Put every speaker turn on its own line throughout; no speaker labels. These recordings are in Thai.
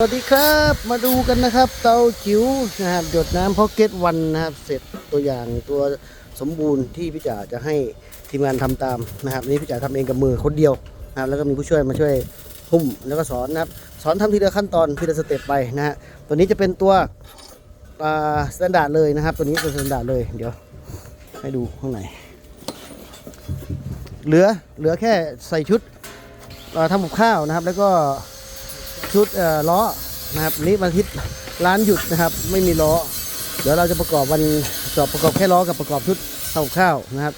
สวัสดีครับมาดูกันนะครับเตาจิ๋วนะครับหยดน้ำพ็อกเก็ตวันนะครับ เสร็จตัวอย่างตัวสมบูรณ์ที่พี่จ๋าจะให้ทีมงานทำตามนะครับ นี่พี่จ๋าทำเองกับมือคนเดียวนะครับ แล้วก็มีผู้ช่วยมาช่วยหุ้มแล้วก็สอนนะครับ สอนทำทีละขั้นตอนทีละสเต็ปไปนะฮะตัวนี้จะเป็นตัวอ่าสแตนดาร์ดเลยนะครับ ตัวนี้เป็นสแตนดาร์ดเลยเดี๋ยว ให้ดูข้างในเหลือเหลือแค่ใส่ชุดทำกับข้าวนะครับ แล้วก็ ชุดล้อนะครับนี่วันอาทิตย์ร้านหยุดนะครับ ไม่มีล้อ เดี๋ยวเราจะประกอบวันจอบประกอบแค่ล้อกับประกอบชุดเท่าข้าวนะครับ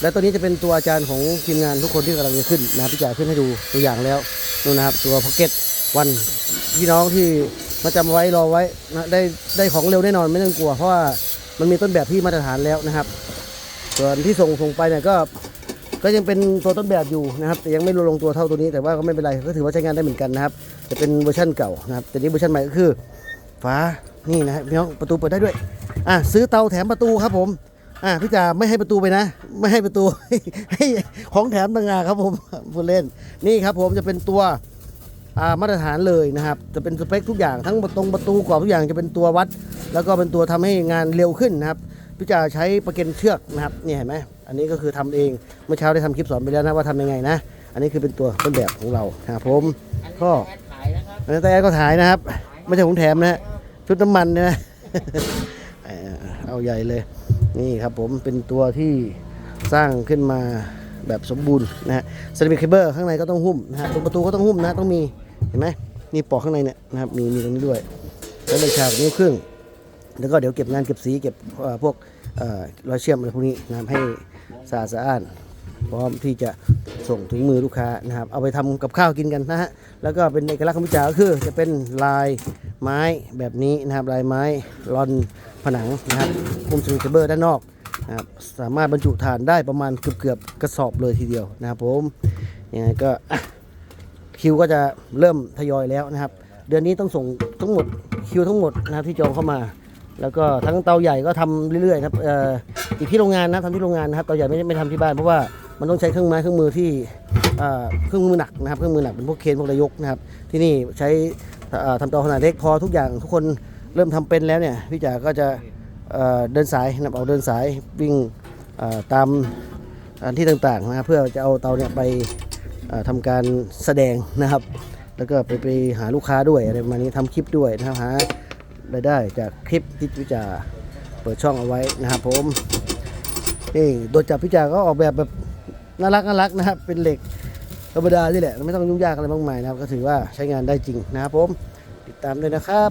และตัวนี้จะเป็นตัวอาจารย์ของทีมงานทุกคนที่กำลังจะขึ้นนะพี่จ่าขึ้นให้ดูตัวอย่างแล้วนู่นนะครับ ตัวพ็อกเก็ตวันพี่น้องที่มาจำไว้รอไว้นะได้ได้ของเร็วแน่นอนไม่ต้องกลัวเพราะว่ามันมีต้นแบบที่มาตรฐานแล้วนะครับ ส่วนที่ส่งส่งไปเนี่ยก็ ก็ยังเป็นตัวต้นแบบอยู่นะครับ แต่ยังไม่ลงตัวเท่าตัวนี้แต่ว่าก็ไม่เป็นไรก็ถือว่าใช้งานได้เหมือนกันนะครับจะเป็นเวอร์ชันเก่านะครับแต่นี้เวอร์ชันใหม่ก็คือฝานี่นะครับพี่น้องประตูเปิดได้ด้วยอะซื้อเตาแถมประตูครับผมอะพี่จ่าไม่ให้ประตูไปนะ ไม่ให้ประตูให้ของแถมต่างหากครับผมพูดเล่นนี่ครับผมจะเป็นตัวอ่ามาตรฐานเลยนะครับ จะเป็นสเปคทุกอย่างทั้งประตงประตูกรอบทุกอย่างจะเป็นตัววัด แล้วก็เป็นตัวทำให้งานเร็วขึ้นนะครับพี่จ่าใช้ประเก็นเชือกนะครับนี่เห็นไหม อันนี้ก็คือทำเองเมื่อเช้าได้ทำคลิปสอนไปแล้วนะว่าทำยังไงนะ อันนี้คือเป็นตัวต้นแบบของเราครับผมก็
ขายนะครับ
อันนี้แต่แอร์ก็ถ่ายนะครับ ไม่ใช่ของแถมนะชุดน้ำมันนะเอาใหญ่เลย นี่ครับผมเป็นตัวที่สร้างขึ้นมาแบบสมบูรณ์นะฮะเซรามิกเคเบิลข้างในก็ต้องหุ้มนะฮะตรงประตูก็ต้องหุ้มนะต้องมีเห็นไหมนี่ปอกข้างในเนี่ยนะครับมีมีตรงนี้ด้วย แล้วเลยฉากนิ้วครึ่งแล้วก็เดี๋ยวเก็บงานเก็บสีเก็บพวกรอยเชื่อมอะไรพวกนี้นะครับให้ สะอาดสะอ้านพร้อมที่จะส่งถึงมือลูกค้านะครับ เอาไปทำกับข้าวกินกันนะฮะ แล้วก็เป็นเอกลักษณ์ของพิจาก็คือ จะเป็นลายไม้แบบนี้นะครับ ลายไม้รอนผนังนะครับคุมสวิตเบอร์ด้านนอกนะครับ สามารถบรรจุฐานได้ประมาณเกือบเกือบกระสอบเลยทีเดียวนะครับผมยังไงก็คิวก็จะเริ่มทยอยแล้วนะครับ เดือนนี้ต้องส่งทั้งหมดคิวทั้งหมดนะครับที่จองเข้ามา แล้วก็ทั้งเตาใหญ่ก็ทำเรื่อยๆครับอีกที่โรงงานนะทำที่โรงงานนะครับเตาใหญ่ไม่ได้ไม่ทำที่บ้านเพราะว่ามันต้องใช้เครื่องไม้เครื่องมือที่เครื่องมือหนักนะครับเครื่องมือหนักเป็นพวกเคนพวกระยกนะครับ ที่นี่ใช้ทำเตาขนาดเล็กพอทุกอย่างทุกคนเริ่มทำเป็นแล้วเนี่ยพี่จ๋าก็จะเดินสายนะเอาเดินสายวิ่งตามที่ต่างๆนะครับเพื่อจะเอาเตาเนี่ยไปเอ่อทำการแสดงนะครับ แล้วก็ไปไปหาลูกค้าด้วยอะไรประมาณนี้ทำคลิปด้วยนะครับหา รายได้จากคลิปที่พิจาเปิดช่องเอาไว้นะครับผมนี่โดยจับพิจาก็ออกแบบแบบน่ารักน่ารักนะครับ เป็นเหล็กธรรมดาที่แหละ ไม่ต้องยุ่งยากอะไรมากมายนะครับ ก็ถือว่าใช้งานได้จริงนะครับผม ติดตามด้วยนะครับ